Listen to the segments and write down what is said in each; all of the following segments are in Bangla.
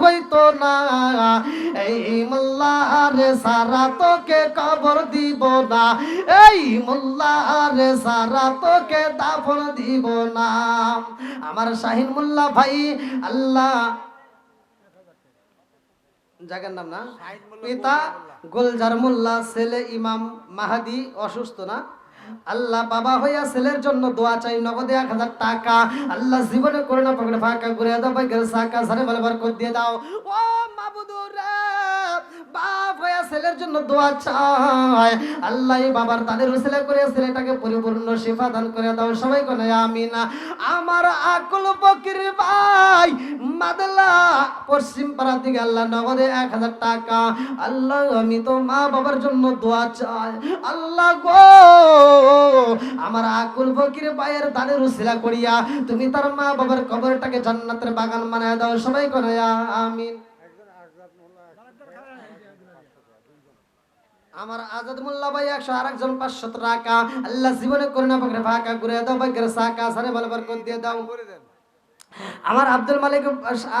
হইতো না। এই মোল্লার সারা তোকে কবর দিব না। এই মোল্লার সারা তোকে দাফন দিব না। আমার শাহিন মোল্লা ভাই আল্লাহ। জায়গার নাম না? পিতা গোলজার মোল্লা ছেলে ইমাম মাহাদি অসুস্থ না? আল্লাহ বাবা হইয়া ছেলের জন্য দোয়া চাই, নগদে এক হাজার টাকা। আল্লাহ জীবনে করোনা পকেটে ফাঁকা করে দাও ভাই গেলে সাকা সারে বার করে দিয়ে দাও। ও মাবুদুর, বাপ হইয়া ছেলের জন্য দোয়া চাই। আল্লাহ বাবার তাদের উসিলা করে ছেলেটাকে পরিপূর্ণ দান করে দাও। সবাই আমিনা। আমার আকুল ফকির ভাই, মাদলা, পশ্চিম পাড়া আল্লাহ নগদে এক হাজার টাকা। আল্লাহ আমি তো মা বাবার জন্য দোয়া চাই। আল্লাহ গো আমার আকুল ফকির পায়ের দানের উসিলা করিয়া তুমি তার মা বাবার কবরটাকে জান্নাতের বাগান বানায় দাও, সবাই কোনে আমিন। আমার আজাদ মোল্লা ভাই একশো আর একজন পাঁচশো টাকা। আল্লাহ জীবনে করোনা ফাঁকা ঘুরে দাও ভাগ্যের সাকা সারে ভালো করে দিয়ে দাও। আমার আব্দুল মালিক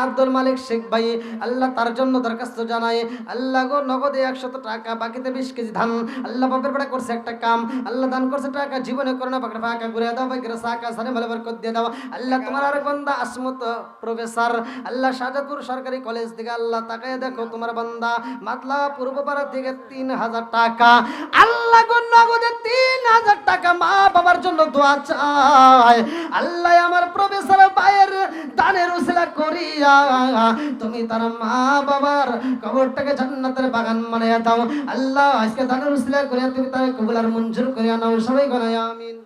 আব্দুল মালিক শেখ ভাই, আল্লাহ তার জন্য দরখাস্ত জানাই আল্লাহ গো নগদে একশত টাকা, বাকিতে বিশ কেজি ধান। আল্লাহ বাপের বেড়া করছে একটা কাম। আল্লাহ দান করছে টাকা, জীবনে করোনা পাকড়ে ফাঁকা ঘুরে দাও ভাগ্যের সাকা সারে ভালো বরকত দিয়ে দাও। আল্লাহ তোমার আর বান্দা আসমত প্রফেসর। আল্লাহ শাহজাদপুর সরকারি কলেজ থেকে আল্লাহ তাকায় দেখো তোমার বান্দা, মাতলা পূর্বপাড়া থেকে তিন হাজার টাকা। আল্লাহ গো নগদে তিন হাজার টাকা মা বাবার জন্য দোয়া চায়। আল্লাহ আমার প্রফেসর ভাইয়ের দানের উসিলা করিয়া তুমি তার মা বাবার কবরটাকে জান্নাতের বাগান বানাইয়া দাও। আল্লাহ, আজকে দানের উসিলা করিয়া তুমি তার কবুলার মঞ্জুর করিয়া নাও। সবাই গনায় আমিন।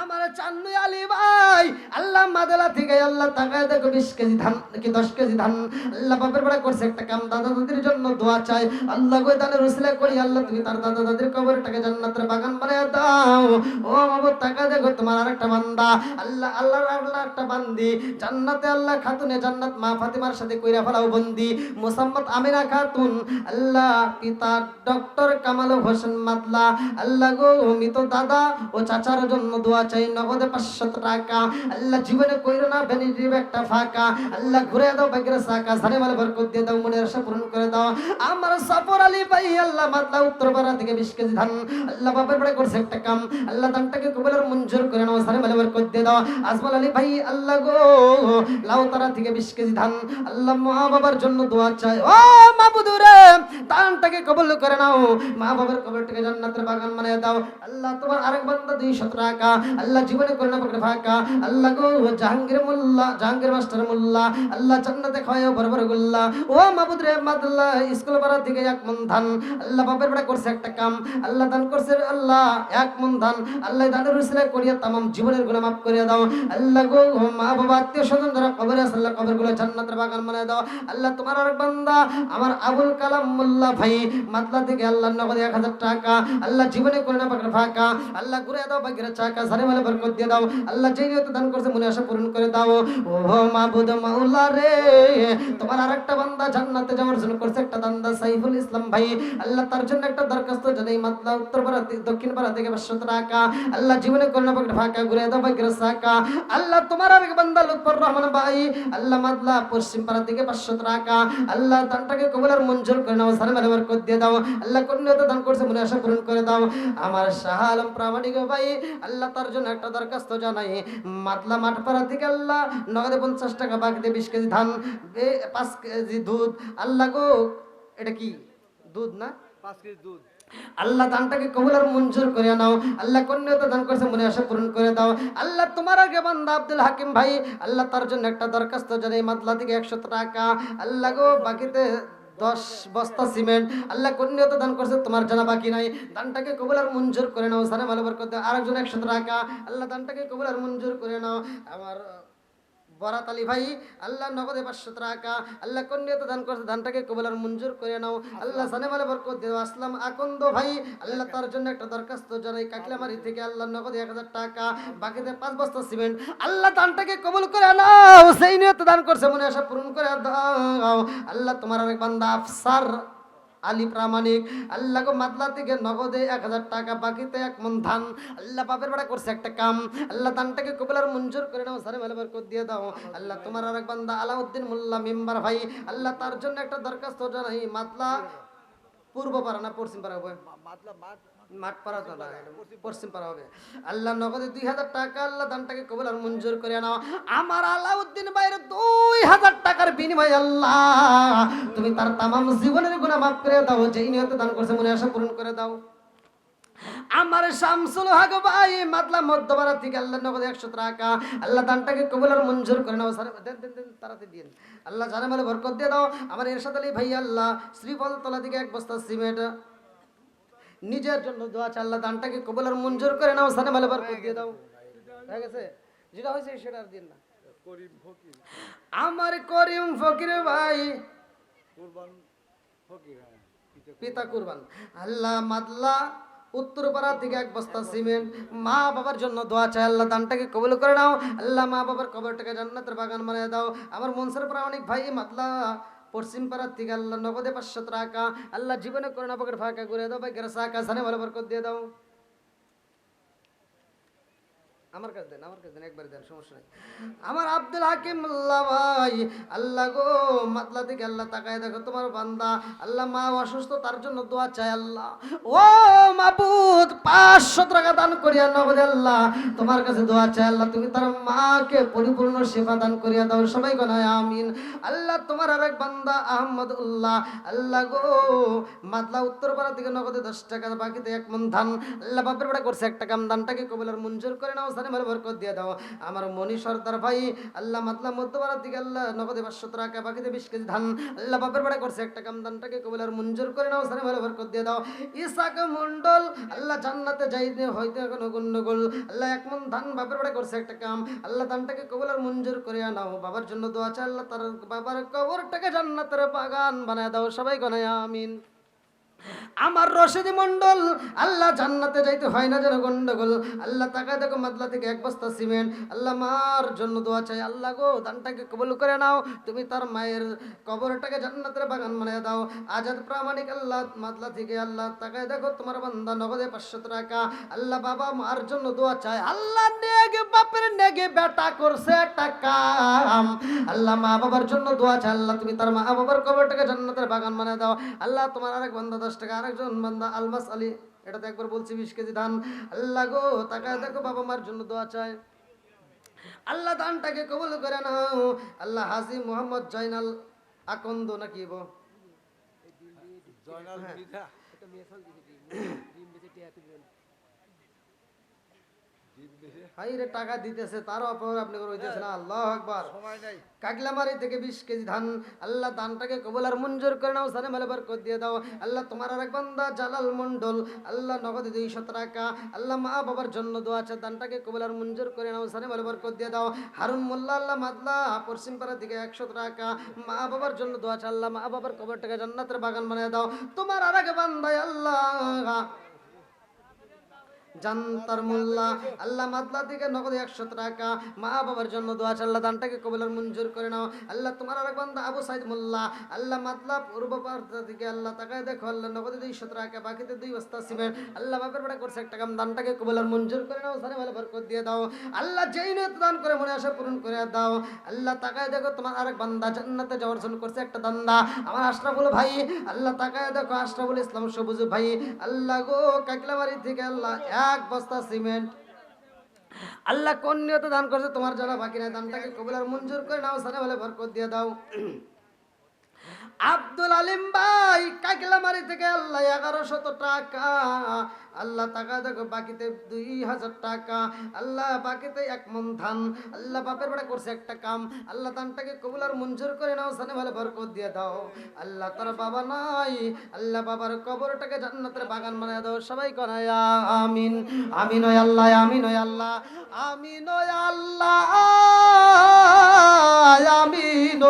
আমার চান্নু আলী ভাই। আল্লাহ মাদালা থেকে আল্লাহ তাকায় দেখো বিশ কেজি ধান কি দশ কেজি ধান। আল্লাহ বাপের বেড়া করছে একটা কাম দাদা দাদির জন্য দোয়া চাই। আল্লাহ গো দানের উসিলা করি, আল্লাহ তুমি তার দাদা দাদির কবরটাকে জান্নাতের বাগান বানায় দাও। ও বাবু তাকা দেখো তোমার আরেকটা বান্দা। আল্লাহ আল্লাহ আল্লাহ একটা বান্দি। জান্নাতে আল্লাহ খাতুনে জান্নাত, মা ফাতিমার সাথে কইরা ফেলাও বন্দি। মোসাম্মদ আমিনা খাতুন। আল্লাহ, পিতা ডক্টর কামাল হোসেন মাদলা আল্লাহ গো, মৃত দাদা ও চাচার জন্য দোয়া চাই নগদে পাঁচশত টাকা। আল্লাহ জীবনে কইরো না ভ্যানিটি একটা ফাঁকা। আল্লাহ ঘুরে দাও, বাগের সাকা সারে মালে বরকত দিয়ে দাও, মনের আশা পূরণ করে দাও। আমার সফর আলী ভাই, আল্লাহ মাদলা উত্তর পাড়া থেকে বিশ কেজি ধান। আল্লাহ বাপের পড়ে করছে একটা কাম। আল্লাহ দানটাকে কবুলের মঞ্জুর করে নাও সারে মালে বরকত দিয়ে দাও। আজমাল আলী ভাই, আল্লাহ গো লাউতারা থেকে বিশ কেজি ধান। আল্লাহ মা বাবার জন্য দোয়া চাই। ও মাবুদুরে দানটাকে কবুল করে নাও। মা বাবার কবরটাকে জান্নাতের বাগান বানিয়ে দাও। আল্লাহ তোমার আরেক বান্দা দুই শত টাকা। আল্লাহ জীবনে করে না ফাঁকা। আল্লাহ গো জাহাঙ্গীর মোল্লা, জাহাঙ্গীর মাস্টার মোল্লা, আল্লাহ জান্নাতে খায় বরবর গুল্লা। ও মাবুদ রে মাদুল্লাহ স্কুল পাড়া থেকে এক মন ধান। আল্লাহ বাপের বেড়া করছে একটা কাম। আল্লাহ দান করছে, আল্লাহ এক মন ধান। আল্লাহ দানের উসিলা করিয়া তামাম জীবনের গুণা মাফ করিয়া দাও। আল্লাহ গো মা বাবা, আত্মীয় স্বজন যারা কবরে আছে, আল্লাহ কবরগুলো জান্নাতের বাগান বানায় দাও। আল্লাহ তোমার আর বান্দা, আমার আবুল কালাম মোল্লা ভাই মাতলা থেকে আল্লাহ নগদ এক হাজার টাকা। আল্লাহ জীবনে করে না পাকড়ে ফাঁকা। আল্লাহ ঘুরে দাও বাগিরা চাকা সারে মালে বরকত দাও। আল্লাহ যেই নিয়ত দান করছে মনে আশা পূরণ করে দাও। ও মাবুদ মাওলা রে, তোমার আরেকটা বান্দা জান্নাতে যাওয়ার জন্য করছে একটা দান্দা সাইফুল ইসলাম ভাই। আল্লাহ তার জন্য একটা দরখাস্ত জানাই মাতলা উত্তর পাড়া দক্ষিণ পাড়া থেকে পাঁচশো টাকা। আল্লাহ জীবনে করোনা পাকড়ে ফাঁকা ঘুরে দাও বাগিরা চাকা আল্লাহ তোমার আরেক বান্দা লুৎফর রহমান ভাই। আল্লাহ মাদলা পশ্চিম পাড়া থেকে পাঁচশো টাকা। আল্লাহ দানটাকে কবুলার মঞ্জুর করে নাও সারে মালে বরকত দিয়ে দাও। আল্লাহ কন্যাত দান করছে মনে আশা পূরণ করে দাও। আমার শাহ আলম প্রামাণিক ভাই, আল্লাহ তার জন্য একটা দরখাস্ত জানাই মাতলা মাঠপাড়া থেকে আল্লাহ নগদে পঞ্চাশ টাকা বাকিতে বিশ কেজি ধান পাঁচ কেজি দুধ। আল্লাহ গো এটা কি? দুধ না? পাঁচ কেজি দুধ। আল্লাহ দানটাকে কবুল আর মঞ্জুর করে নাও। আল্লাহ কন্যাত দান করছে মনে আশা পূরণ করে দাও। আল্লাহ তোমার আগে বান্দা আব্দুল হাকিম ভাই আল্লাহ তার জন্য একটা দরখাস্ত জানাই মাদলা থেকে একশো টাকা। আল্লাহ গো বাকিতে দশ বস্তা সিমেন্ট। আল্লাহ কন্যাত দান করছে, তোমার জানা বাকি নাই। দানটাকে কবুল আর মঞ্জুর করে নাও সারে ভালো করতে আরেকজন একশো টাকা আল্লাহ দানটাকে কবুল আর মঞ্জুর করে নাও। আমার বরাত আলী ভাই আল্লাহ নগদে পাঁচশো টাকা আল্লাহ কন্যাত দান করছে ধানটাকে কবুলার মঞ্জুর করে নাও। আল্লাহ সানেমালে বরকত দেও। আসলাম আকন্দ ভাই আল্লাহ তার জন্য একটা দরখাস্ত জানাই। কাকলামারি থেকে আল্লাহ নগদে এক হাজার টাকা বাকিতে পাঁচ বস্তা সিমেন্ট। আল্লাহ দানটাকে কবল করে নাও সেই নিয়ত দান করছে মনে আশা পূরণ করে দাও। আল্লাহ তোমার অনেক বান্দা আফসার। আলী প্রামাণিক আল্লাহ গো মাদলা থেকে নগদে এক হাজার টাকা, বাকিতে এক মন ধান। আল্লাহ বাপের বেড়া করছে একটা কাম। আল্লাহ দানটাকে কবিলার মঞ্জুর করে নাও, সারে মেলে বরকত দিয়ে দাও। আল্লাহ তোমার আর এক বান্দা আলাউদ্দিন মোল্লা মেম্বার ভাই, আল্লাহ তার জন্য একটা দরখাস্ত জানাই। মাতলা, পূর্ব পারা না পশ্চিম পাড়া হবে? মাঠ পাড়া তো না পশ্চিম পাড়া হবে। আল্লাহ নগদে দুই হাজার টাকা, আল্লাহ দানটাকে কবুল আর মঞ্জুর করে নাও আমার আলাউদ্দিন বাইরে দুই হাজার টাকার বিনিময় আল্লাহ, তুমি তার তামাম জীবনের গুণা মাফ করে দাও, যেই নিয়তে দান করছে মনে আশা পূরণ করে দাও। আমার শামসুল হক ভাই, মাতলা মধ্যপাড়া থেকে আল্লাহ নগদ একশো টাকা, আল্লাহ দানটাকে কবুল আর মঞ্জুর করে নাও। সারে, দেন দেন দেন তাড়াতাড়ি দিন। আল্লাহ জানে বরকত দিয়ে দাও। আমার এরশাদ আলী ভাই, আল্লাহ শ্রীফল তলা থেকে এক বস্তা সিমেন্ট নিজের জন্য দোয়া চাই আল্লাহ দানটাকে কবুল আর মঞ্জুর করে নাও সানে মানে বরকত দিয়ে দাও। হয়ে গেছে? যেটা হয়েছে সেটা আর দিন না। আমার করিম ফকির ভাই। পিতা কুরবান। আল্লাহ মাদলা উত্তরপাড়া থেকে এক বস্তা সিমেন্ট মা বাবার জন্য দোয়া চাই আল্লাহ দানটাকে কবুল করে নাও। আল্লাহ মা বাবার কবরটাকে জান্নাতের বাগান বানিয়ে দাও। আমার মনসুর প্রামাণিক ভাই মাতলা পশ্চিম পাড়ার থেকে আল্লাহ নগদে পাঁচশো টাকা আল্লাহ জীবনে করে না পকেট ফাঁকা করে দাও ভাই সাকা সানে ভালো বরকত দিয়ে দাও। আমার কাছে দেন, আমার কাছে দেন, একবার দেন, সমস্যা নাই। আমার আব্দুল হাকিম, আল্লাহ ভাই, আল্লাহ গো, মাতলা থেকে আল্লাহ তাকায় দেখো তোমার বান্দা। আল্লাহ মা অসুস্থ, তার জন্য দোয়া চাই আল্লাহ। ও মাবুদ, পাঁচশো টাকা দান করিয়া নগদে আল্লাহ। তোমার কাছে দোয়া চাই আল্লাহ, তুমি তার মাকে পরিপূর্ণ সেবা দান করিয়া দাও, সবাই গনায় আমিন। আল্লাহ তোমার আরেক বান্দা আহমদ উল্লাহ আল্লাহ গো, মাতলা উত্তর উত্তরপাড়া থেকে নগদে দশ টাকা, বাকিতে এক মন ধান। আল্লাহ বাপের বেড়া করছে একটা কাম দানটাকে কবুলার মঞ্জুর করে নাও সানে মারে বরকত দিয়ে দাও। আমার মনি সর্দার ভাই, আল্লাহ মাতলা দিকে আল্লাহ নগদে পাঁচশো টাকা, বাকিতে বিশ কেজি ধান, আল্লাহ বাপের বেড়া করছে। একটা কাম কবুলার মঞ্জুর করে নাও দিয়ে দাও। ইসাক মন্ডল আল্লাহ জান্নাতে কোনো গন্ডগোল আল্লাহ এক মন ধান বাপের বেড়া করছে একটা কাম, আল্লাহ দানটাকে কবুলার মঞ্জুর করে নাও বাবার জন্য দোয়া আল্লাহ তার বাবার কবরটাকে জান্নাতের বাগান বানায় দাও। সবাই গনায় আমিন। আমার রশিদি মন্ডল আল্লাহ জান্নাতে যাইতে হয় না যেন গন্ডগোল। আল্লাহ তাকায় দেখো মাদলা থেকে এক বস্তা সিমেন্ট। আল্লাহ মার জন্য দোয়া চাই, আল্লাহ গো, দানটাকে কবুল করে নাও। তুমি তার মায়ের কবরটাকে জান্নাতের বাগান বানিয়ে দাও। আজাদ প্রামাণিক আল্লাহ, মাদলা থেকে আল্লাহ তাকায় দেখো তোমার বান্দা নগদে পাঁচশো টাকা। আল্লাহ বাবা মার জন্য দোয়া চাই, আল্লাহ নেগে বাপের নেগে বেটা করছে টাকা। আল্লাহ মা বাবার জন্য দোয়া চাই, আল্লাহ তুমি তার মা বাবার কবরটাকে জান্নাতের বাগান বানিয়ে দাও। আল্লাহ তোমার আরেক বান্দা দশ টাকা আরেকজন বান্দা আলমাস আলী এটা তো একবার বলছি বিশ কেজি ধান। আল্লাহ গো তাকা দেখো বাবা মার জন্য দোয়া চায়। আল্লাহ দানটাকে কবুল করে নাও। আল্লাহ হাজি মোহাম্মদ জয়নাল আকন্দ নাকি বো হাই রে টাকা দিতেছে তার অপর আপনি করে না আল্লাহ আকবার। কাকলামারি থেকে বিশ কেজি ধান আল্লাহ দানটাকে কবুল আর মঞ্জুর করে নাও সানে মেলে বরকত দিয়ে দাও। আল্লাহ তোমার আর এক বান্দা জালাল মন্ডল আল্লাহ নগদে দুইশো টাকা। আল্লাহ মা বাবার জন্য দোয়া আছে দানটাকে কবুল আর মঞ্জুর করে নাও সানে মেলে বরকত দিয়ে দাও। হারুন মোল্লা আল্লাহ মাদলা পশ্চিম পাড়া থেকে একশো টাকা। মা বাবার জন্য দোয়া আছে আল্লাহ মা বাবার কবরটাকে জান্নাতের বাগান বানিয়ে দাও। তোমার আর এক বান্দায় আল্লাহ জান্তার মোল্লা। আল্লাহ মাদলা থেকে নগদ একশো টাকা। মা বাবার জন্য দোয়া আল্লাহ দানটাকে কবলার মঞ্জুর করে নাও। আল্লাহ তোমার আরেক বান্দা আবু সাইদ মোল্লা। আল্লাহ মাদলা পূর্ব প্রান্ত থেকে আল্লাহ তাকায় দেখো, আল্লাহ নগদে দুইশো টাকা, বাকিতে দুই বস্তা সিমেন্ট। আল্লাহ বাপের বেড়া করছে একটা কাম দানটাকে কবলার মঞ্জুর করে নাও, সারে ভালো বরকত দিয়ে দাও। আল্লাহ যেই নিয়ত দান করে মনে আসা পূরণ করে দাও। আল্লাহ তাকায় দেখো, তোমার আরেক বান্দা জান্নাতে যাওয়ার জন্য করছে একটা দান্দা। আমার আশরাফুল ভাই, আল্লাহ তাকায় দেখো, আশরাফুল ইসলাম সবুজ ভাই। আল্লাহ গো, কাকলাবাড়ি থেকে আল্লাহ এক বস্তা, সিমেন্ট। আল্লাহ কোন নিয়ত দান করছে? তোমার যারা বাকি নাই। দানটাকে কবুলার মঞ্জুর করে নাও সারা বলে বরকত দিয়ে দাও। আব্দুল আলিম ভাই কাকিলামারি থেকে আল্লাহ এগারো শত টাকা। আল্লাহ টাকা দেখো বাকিতে দুই হাজার টাকা। আল্লাহ বাকিতে এক মন ধান। আল্লাহ বাপের বেড়া করছে একটা কাম। আল্লাহ দানটাকে কবুলার মঞ্জুর করে নাও, সানে ভালো বরকত দিয়ে দাও। আল্লাহ তার বাবা নাই। আল্লাহ বাবার কবরটাকে জান্নাতের বাগান বানায় দাও, সবাই কনায় আমিন। আমিন ওই আল্লাহ, আমিন ওই আল্লাহ, আমিন ওই আল্লাহ, আমিন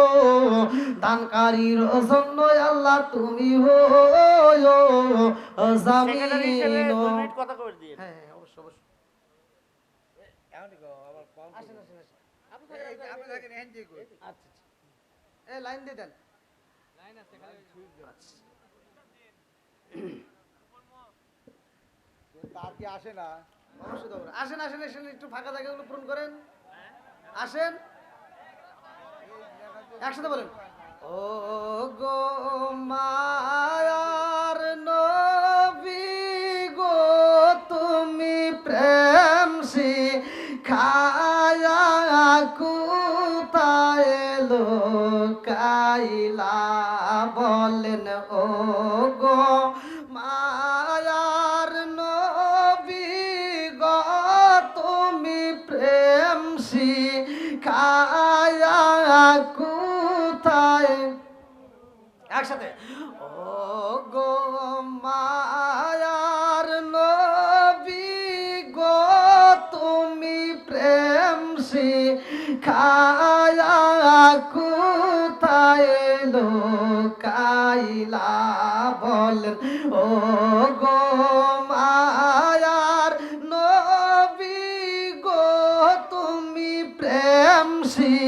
দানকারীর জন্য আল্লাহ তুমি হো। জামিন কথা দিয়ে হ্যাঁ হ্যাঁ, অবশ্যই অবশ্যই। আসেন আসেন আসেন। আচ্ছা আচ্ছা। এ লাইন দিয়ে দেন। আচ্ছা। তার কি আসে না? অবশ্যই দেবো। আসেন আসেন আসেন একটু ফাঁকা জায়গাগুলো পূরণ করেন। আসেন। একসাথে বলেন। ও গো মায়ার লোকাইলা বলেন ও গো মায়ার নবী গো, তুমি প্রেম শিখায়া কুতায় একসাথে ও গো মায়ার নবী গো, তুমি প্রেম শিখায়া কোথায় লোকাইলা বলেন ও গো মায়ার নবী গো তুমি প্রেম শিখায়া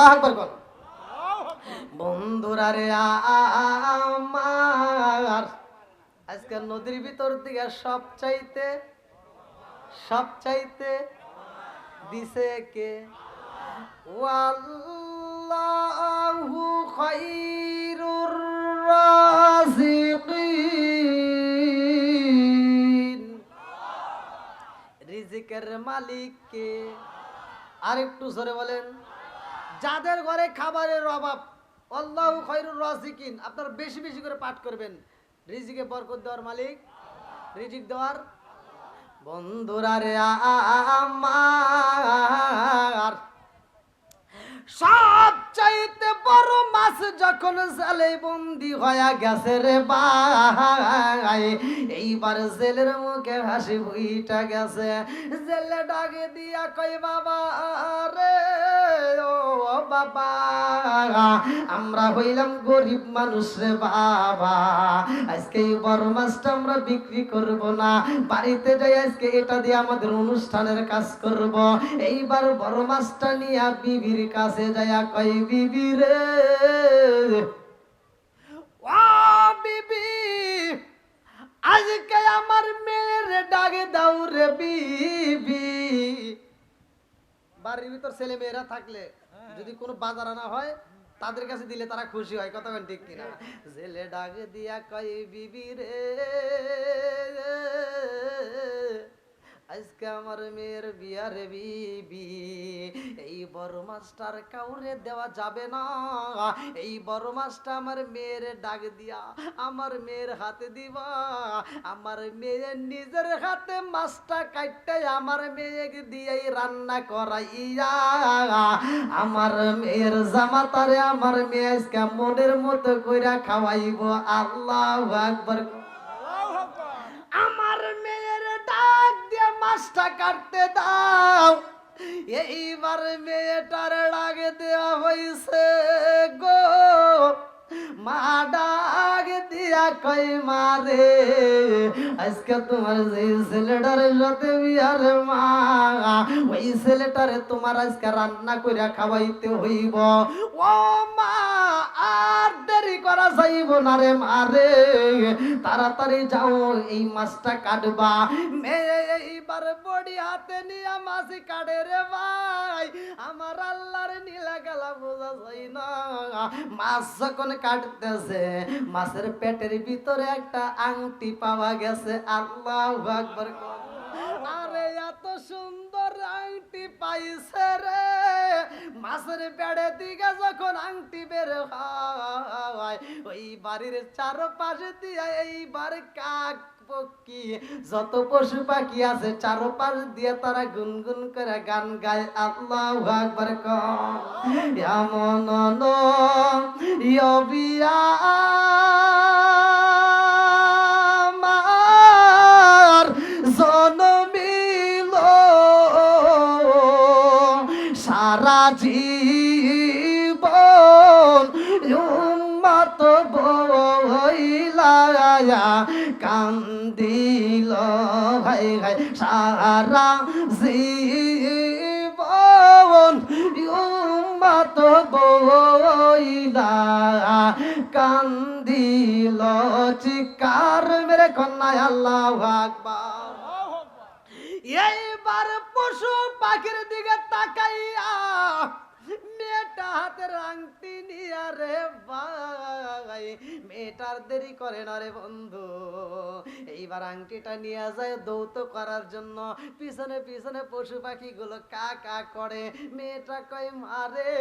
আল্লাহ আকবর কর বন্ধুরা রে আমার, আজকে নদীর ভিতর থেকে সব চাইতে সব চাইতে দিছে কে? ওয়াল্লাহু খায়রুর রাজিকিন। রিজিকের মালিক কে? আরেকটু জোরে বলেন। যাদের ঘরে খাবারের অভাব, আল্লাহ খৈরুর রাজিকিন, আপনারা বেশি বেশি করে পাঠ করবেন। রিজিকে বরকত দেওয়ার মালিক, রিজিক দেওয়ার বন্ধুরা রে আমার সব চাইতে বড় মাছ যখন জালে বন্দি হয়ে গেছে রে ভাই, এইবার জেলের মুখে হাসি ভুইটা গেছে। জেলে ডাকে দিয়া কই বাবা রে, ও বাবা, আমরা হইলাম গরিব মানুষ রে বাবা, আজকে এই বড় মাছটা আমরা বিক্রি করব না। বাড়িতে যাই, আজকে এটা দিয়ে আমাদের অনুষ্ঠানের কাজ করব। এইবার বড় মাছটা নিয়ে বিবির কাছে যাইয়া কই বিবি রে। বিবি, আজকে আমার মেয়ের ডাকে দাও রে বিবি। বাড়ির ভিতর ছেলে মেয়েরা থাকলে যদি কোনো বাজার আনা হয়, তাদের কাছে দিলে তারা খুশি হয়। কথা বলেন ঠিক কিনা? জেলে ডাক দিয়া কই বিবি রে। আজকে আমার মেয়ের বিয়া রে বিবি। এই বড় মাছটার কাউরে দেওয়া যাবে না। এই বড় মাছটা আমার মেয়ের ডাক দিয়া আমার মেয়ের হাতে দিবা। আমার মেয়ে নিজের হাতে মাছটা কাটতে আমার মেয়েকে দিয়েই রান্না করাইয়া। আমার মেয়ের জামাতারে আমার মেয়ে আজকে মনের মতো কইরা খাওয়াইব। আল্লাহ একবার মাছটা কাটতে দাও। এইবার মেয়েটার ডাকে দেওয়া হয়েছে গো। মা ডাক দিয়া কই মারে আজকে তোমার যে ছেলেটার সাথে বিয়ার মা, ওই ছেলেটারে তোমার আজকে রান্না করে খাওয়াইতে হইব। ও মা আর দেরি করা যাইব না রে মারে তাড়াতাড়ি যাও, এই মাছটা কাটবা। মেয়ে এইবার বডি হাতে নিয়ে মাছি কাটে রে ভাই। আমার আল্লাহর নীলা গেলা বোঝা যায় না। মাছ যখন কাটতেছে, মাছের পেটের ভিতরে একটা আংটি পাওয়া গেছে। আল্লাহ আকবার। আরে এত সুন্দর আংটি পাইছে রে। মাছের পেড়ে দিকে যখন আংটি বের হয়, ওই বাড়ির চারপাশে দিয়ে এইবার কাক যত পশু পাখি আছে, চারপাশ দিয়ে তারা গুনগুন করে গান গায়, আল্লাহ আকবার এমন ইয়বিয়া কান্দিল। ভাই ভাই সারা জীবন উম্মত বইলা কান্দিল। চিকার মেরে কন্যায় আল্লাহ আকবার। এইবার পশু পাখির দিকে তাকাইয়া হাতের আংটি ভাই দেরি করে বন্ধু। এইবার আংটিটা নিয়ে যায় দৌত করার জন্য। পিছনে পিছনে পশু কা কা করে। মেয়েটা কয় মারে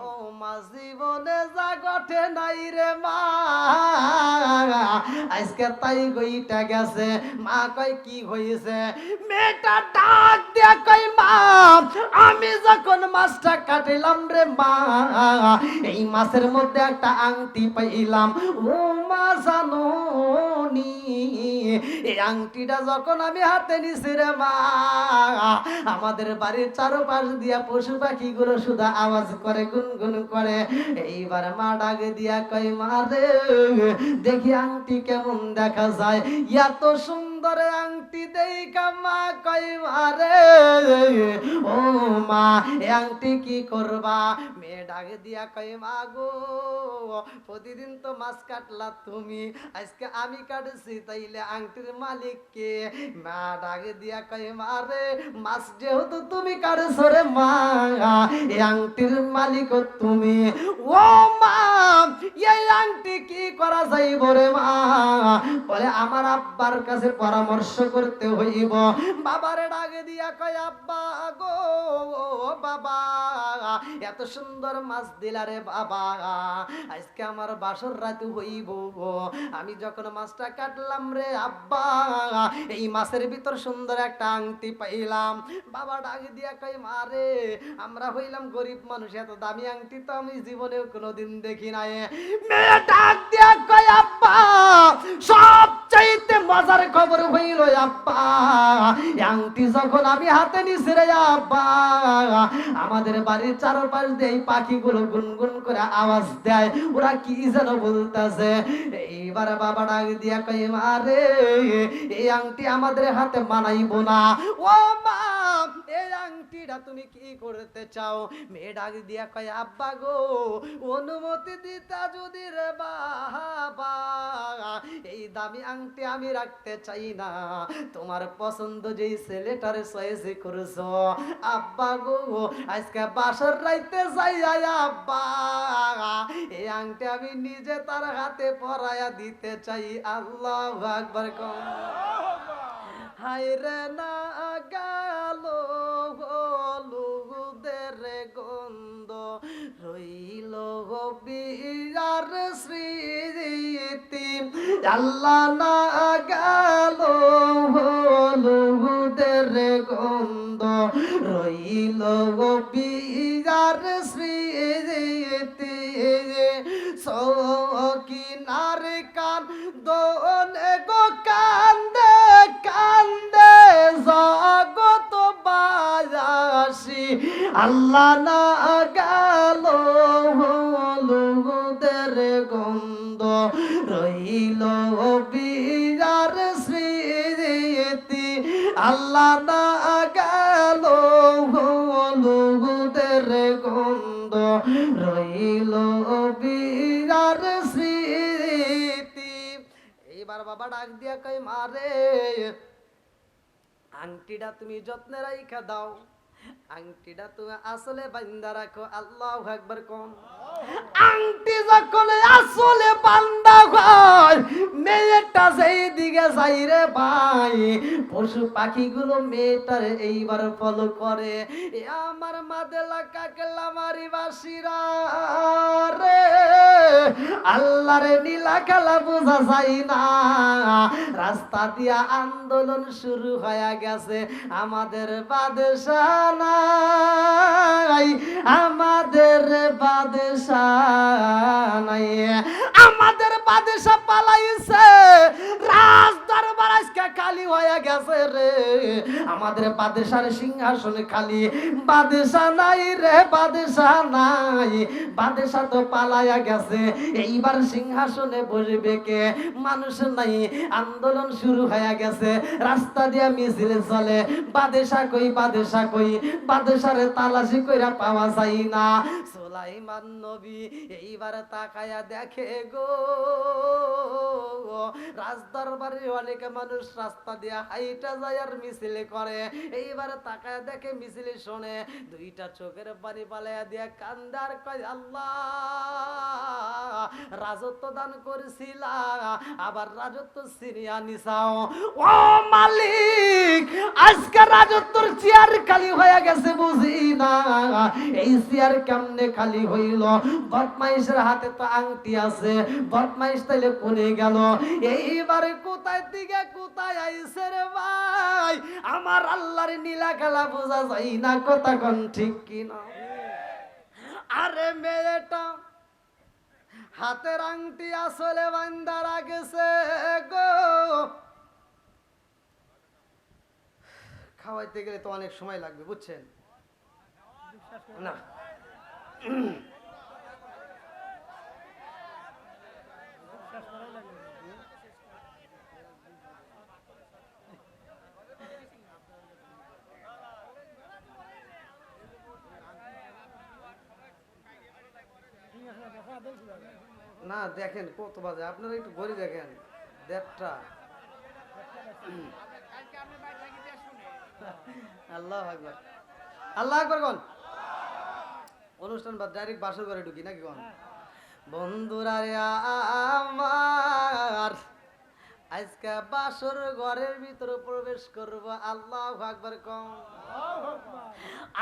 ও মা, জীবনে যা গঠে নাই রে মা। আজকে তাই গইটা গেছে। মা কয়, কি হয়েছে মেয়েটা ডাক দিয়া কয়, মা, আমি যখন মাছটা কাটিলাম রে মা, এই মাছের মধ্যে একটা আংটি পাইলাম। ও মা জানো নি এই আংটিটা যখন আমি হাতে নিছি রে মা, আমাদের বাড়ির চারপাশ দিয়া পশু পাখিগুলো শুধু আওয়াজ করে, গুনগুন করে। এইবার মা ডাকে দিয়া কই মা রে, দেখি আংটি কেমন দেখা যায়। এত সুন্দর আংটি দেই কামা কই মারে ও মা আংটি কি করবা? মেয়ে ডাকে দিয়া কই মা গো, প্রতিদিন তো মাছ কাটলা তুমি, আজকে আমি কাটছি, তাইলে আংটির মালিক কে? মা ডাকে দিয়া কই মারে মাছ যেহেতু তুমি কাটছো রে মা আংটির মালিক তুমি। ও মা এই আংটি কি করা যাইব রে মা? বলে, আমার আব্বার কাছে পরামর্শ করতে হইব। বাবারে ডাকে দিয়া কয়, আব্বা গো বাবা, এত সুন্দর মাছ দিলা রে বাবা, আজকে আমার বাসর রাতে হইব। আমি যখন মাছটা কাটলাম রে, আব্বা, এই মাছের ভিতর সুন্দর একটা আংটি পাইলাম। বাবা ডাক দিয়া কই মারে আমরা হইলাম গরিব মানুষ, এত দামি আংটি তো আমি জীবনেও কোনোদিন দেখি নাই। মেয়ে ডাক দিয়া কই আব্বা, সব মজার খবর হইল, আব্বা। যখন আমি হাতে নিছি রে, আব্বা, আমাদের বাড়ির চারপাশ দিয়ে এই পাখিগুলো গুনগুন করে আওয়াজ দেয়। ওরা কি যেন বলতেছে, এইবার বাবা ডাক দিয়া কই মারে এই আংটি আমাদের হাতে মানাইবো না। ও মা, এই আংটিটা তুমি কি করতে চাও? মেয়ে ডাক দিয়া কয়, আব্বা গো, অনুমতি দিতা যদি রে বাবা, এই দামি আংটি আমি রাখতে চাই না। তোমার পছন্দ যেই ছেলেটারে সয়েছে করছ। আব্বা গো, আজকে বাসর রাইতে যাই আব্বা। এই আংটি আমি নিজে তার হাতে পরায়া দিতে চাই। আল্লাহ আকবার কম হায়রে না গেল হলুদের গন্ধ, রইল বিয়ার আল্লাহ না গেল হলুদের গন্ধ, রইল বিয়ার স্মৃতি সকিনার কান দোনে গো কান্দে কান্দে জগত বাজাসি। আল্লাহ না গেল আল্লাহ না গেল, হলুদের গন্ধ রইল বিরার স্মৃতি। এইবার বাবা ডাক দিয়া কই মারে আংটিটা তুমি যত্নে রাইখা দাও। আংটিটা তুমি আসলে বান্দা রাখো আল্লাহ একবার কম। আংটি যখন আসলে বান্দা হয় মেয়েটা সেই দিকে যাই রে ভাই পশু পাখিগুলো মেয়েটার এইবার ফলো করে। এ আমার মাদেলা কাকেলা মারি বাসিরা রে আল্লাহরে নীলা খেলা বোঝা যায় না। রাস্তা দিয়া আন্দোলন শুরু হয়ে গেছে আমাদের বাদশা নাই আমাদের বাদশা নাই। আমাদের বাদশা পালাইছে রাজ দরবার আজকে খালি গেছে রে। আমাদের সিংহাসন খালি। নাই রে নাই। তো পালায়া গেছে। এইবার সিংহাসনে বসবে কে? মানুষ নাই। আন্দোলন শুরু হয়ে গেছে। রাস্তা দিয়া মিছিল চলে। বাদেশা কই বাদেশা কই? বাদেশারে তালাশি কইরা পাওয়া যায় না। সুলাইমান নবী, এইবার তাকায়া দেখে গো। রাজদরবারে অনেক মানুষ রাস্তা দিয়া হাইটা যায় আর মিছিল করে। এইবার তাকায়া দেখে মিছিল শোনে, দুইটা চোখের পানি পালাইয়া দিয়া কান্দার কয়, আল্লাহ, রাজত্ব দান করেছিলা, আবার রাজত্ব সিরিয়া নিসাও ও মালিক, আজকে রাজত্বর চেয়ার খালি হয়ে গেছে বুঝি না। এই চেয়ার কেমনে খালি হইল। বদমাইশের হাতে তো আংটি আছে। বদমাইশ তাইলে কোনে গেল? এইবারে কোথায় দিকে কোথায় আইছে রে ভাই? আমার আল্লাহর নীলা খেলা বোঝা যায় না কথা কোন ঠিক কিনা। আরে মেয়েটা, হাতের আংটি আসলে বান্দা রাখেছে গো। খাওয়াইতে গেলে তো অনেক সময় লাগবে, বুঝছেন? না। না দেখেন কত বাজে। আপনারা একটু ঘড়ি দেখেন। দেড়টা। আল্লাহ আকবার। আল্লাহ আকবার কোন? অনুষ্ঠান বা ডাইরেক্ট বাসর ঘরে ঢুকি নাকি কোন? বন্ধুরা রে আমার আজকে বাসর ঘরের ভিতরে প্রবেশ করব আল্লাহ আকবার কম।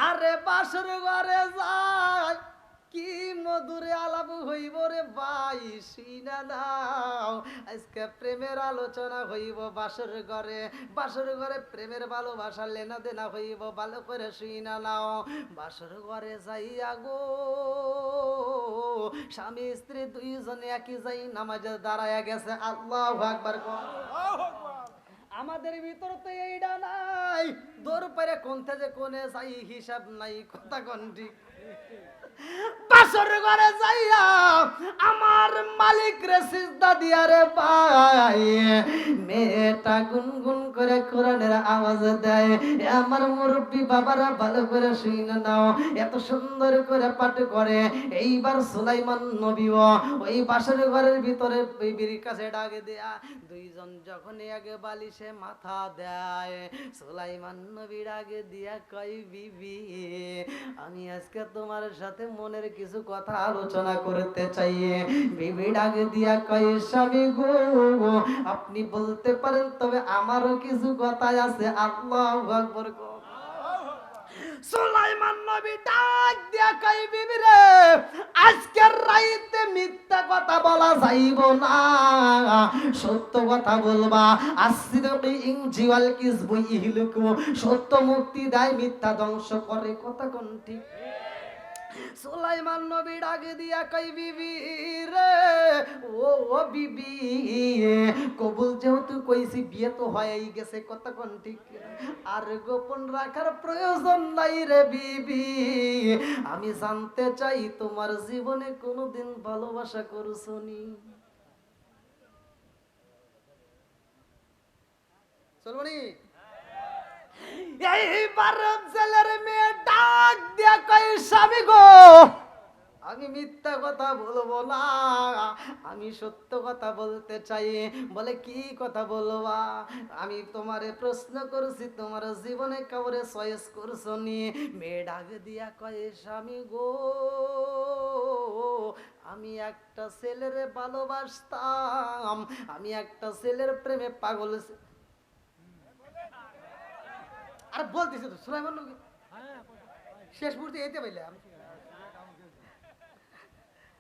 আরে বাসর ঘরে যাই। কি মধুরে আলাপ হইব রে ভাই সিনা নাও। আজকে প্রেমের আলোচনা হইব বাসর ঘরে। বাসর ঘরে প্রেমের ভালোবাসা লেনা দেনা হইব ভালো করে শুইনা নাও। বাসর ঘরে যাইয়া গো। স্বামী স্ত্রী দুইজনে একই যাই নামাজে দাঁড়ায়া গেছে। আল্লাহ আকবার আমাদের ভিতর তো এইটা নাই। দৌড় পারে কোন যে কোনে যাই হিসাব নাই কথা কোন ঠিক? বাসর ঘরে যাইয়া আমার মালিক রে সিজদা দিয়া রে ভাই। মেয়েটা গুনগুন করে কোরআনের আওয়াজ দেয়। আমার মুরব্বী বাবারা ভালো করে শুনে নাও। এত সুন্দর করে পাঠ করে। এইবার সুলাইমান নবীও ওই বাসর ঘরের ভিতরে বিবির কাছে ডাকে দেয়া। দুইজন যখন আগে বালিশে মাথা দেয়। সুলাইমান নবী ডাকে দিয়া কই বিবি, আমি আজকে তোমার সাথে মনের কিছু কথা আলোচনা করতে চাই বিবি ডাকে দিয়া কই স্বামী গো, আপনি বলতে পারেন তবে আমারও কিছু কথা আছে। আল্লাহ আকবর গো। সুলাইমান নবী ডাক দিয়া কই বিবি রে, আজকের রাইতে মিথ্যা কথা বলা যাইব না। সত্য কথা বলবা। আসিদকি ইনজিওয়াল কিসবু ইহলুকু সত্য মুক্তি দেয় মিথ্যা ধ্বংস করে। কথা কোন ঠিক? সুলাইমান নবী ডাক দিয়া রে, ও ও বিবি, কবুল কইছি, বিয়ে তো হয়েই গেছে, কতক্ষণ ঠিক আর গোপন রাখার প্রয়োজন নাই রে বিবি, আমি জানতে চাই তোমার জীবনে কোনদিন ভালোবাসা করছ নি চলবনি মেয়ে ডাক দিয়া কই স্বামী গো, আমি মিথ্যা কথা বলব না। আমি সত্য কথা বলতে চাই। বলে, কি কথা বলবা? আমি তোমারে প্রশ্ন করছি, তোমার জীবনে কাউরে চয়েস করছ নি? মেয়ে ডাক দিয়া কয়ে, স্বামী গো, আমি একটা ছেলের ভালোবাসতাম। আমি একটা ছেলের প্রেমে পাগল আরে বলতেছে তো সুলাইমান নবী। শেষ মুহূর্তে এতে পাইলে আমি।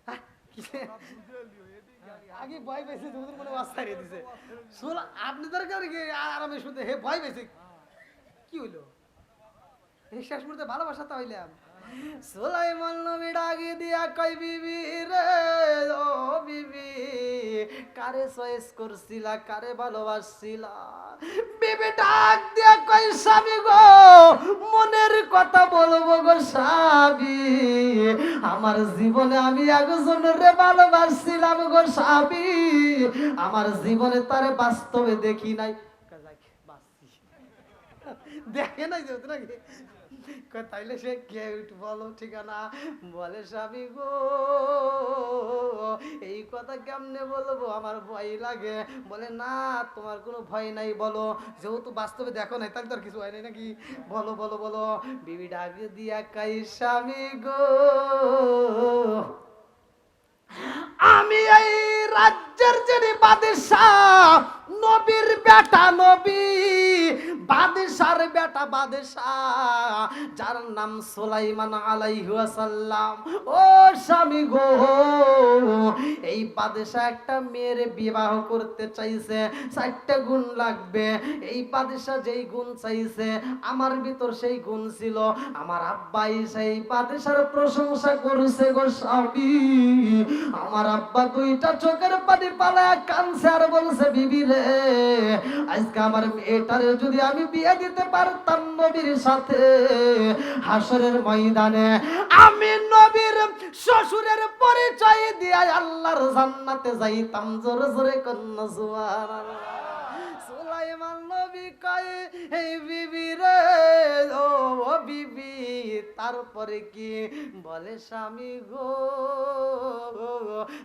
আহ, কিসে? আগে ভয় পেয়েছে দিছে। আপনি আরামে শুনতে হে ভয় পেয়েছে কি শেষ মুহূর্তে ভালোবাসা তো হইলাম। সোলাইমান নবী ডাকি দিয়া কই বিবি রে, ও বিবি, কারে চয়েস করছিলা, কারে ভালোবাসছিলা? বিবি ডাক দিয়া কই স্বামী গো, মনের কথা বলব গো স্বামী। আমার জীবনে আমি একজন রে ভালোবাসছিলাম গো স্বামী। আমার জীবনে তারে বাস্তবে দেখি নাই। দেখে নাই যেহেতু নাকি? তাইলে সে কে বলো ঠিকানা? বলে স্বামী গো, এই কথা কেমনে বলব? আমার ভয় লাগে। বলে, না, তোমার কোনো ভয় নাই, বলো। যেহেতু বাস্তবে দেখো নাই, তাহলে তো আর কিছু হয় নাই নাকি? বলো বলো বলো। বিবি ডাক দিয়া কাই, স্বামী গো, আমি এই রাজ্যের যিনি বাদশাহ, নবীর বেটা নবী, বাদশার বেটা বাদশাহ, যার নাম সুলাইমান আলাইহি ওয়াসাল্লাম। ও স্বামী গো, এই বাদশাহ একটা মেয়ের বিবাহ করতে চাইছে, চারটা গুণ লাগবে। এই বাদশাহ যেই গুণ চাইছে, আমার ভিতর সেই গুণ ছিল। আমার আব্বাই সেই বাদশার প্রশংসা করছে গো স্বামী। আমার আব্বা দুইটা চোখের পানি পালায় কানছে আর বলছে, বিবি রে, আজকে আমার মেয়েটারে যদি আমি বিয়ে দিতে পারতাম নবীর সাথে হাসরের ময়দানে। আমি নবীর শ্বশুরের পরিচয় দিয়ে আল্লাহর জান্নাতে যাইতাম। জোরে জোরে কন্যা, সুবহানাল্লাহ। সুলাইমান নবী কয় এই তারপরে কি বলে স্বামী গো?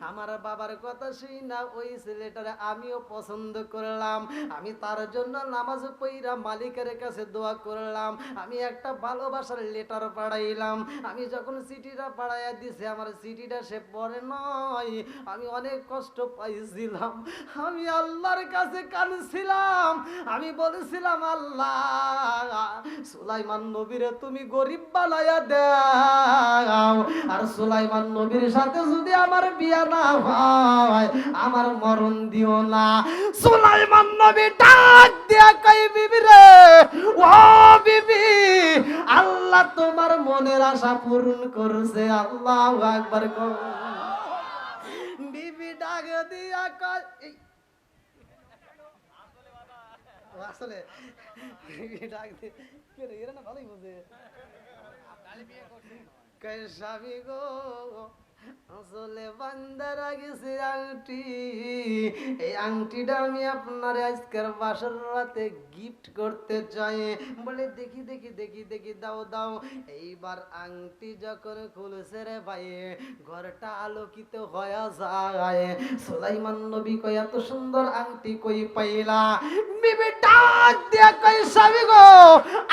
আমার বাবার কথা শুই না, ওই ছেলেটারে আমিও পছন্দ করলাম। আমি তার জন্য নামাজ পইরা মালিকের কাছে দোয়া করলাম। আমি একটা ভালোবাসার লেটার পাঠাইলাম। আমি যখন চিঠিটা পাঠাইয়া দিছে, আমার চিঠিটা সে পড়ে নয় আমি অনেক কষ্ট পাইছিলাম। আমি আল্লাহর কাছে কাঁদছিলাম। আমি বলেছিলাম, আল্লাহ, সুলাইমান নবীরে তুমি গরিব বানাইয়া দাও। আর সুলাইমান নবীর সাথে যদি আমার বিয়া না হয়, আমার মরণ দিও না। সুলাইমান নবী ডাক দিয়া কই বিবি রে, ও বিবি, আল্লাহ তোমার মনের আশা পূরণ করছে, আল্লাহ একবার কর। বিবি ডাক দিয়া কই আসলে ডাক দিয়ে ভালোই বোঝে। কই স্বামী গো আসলে বান্দার গেছে আংটি। এই আংটিটা আমি আপনার আজকের বাসর রাতে গিফট করতে চাই। বলে দেখি দেখি দেখি দেখি, দাও দাও। এইবার আংটি যখন খুলছে রে ভাই, ঘরটা আলোকিত হয়ে যায়। সুলাইমান নবী কই এত সুন্দর আংটি কই পাইলা? বিবি ডাক দিয়া কই স্বামী গো,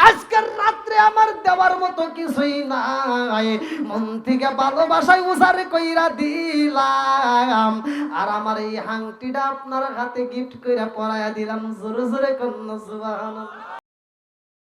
আজকের রাত্রে আমার দেওয়ার মতো কিছুই নাই। মন থেকে ভালোবাসায় উসারে কইরা দিলাম। আর আমার এই হাংটিটা আপনার হাতে গিফট কইরা পরাইয়া দিলাম। জোরে জোরে কন্যা, সুবহানাল্লাহ।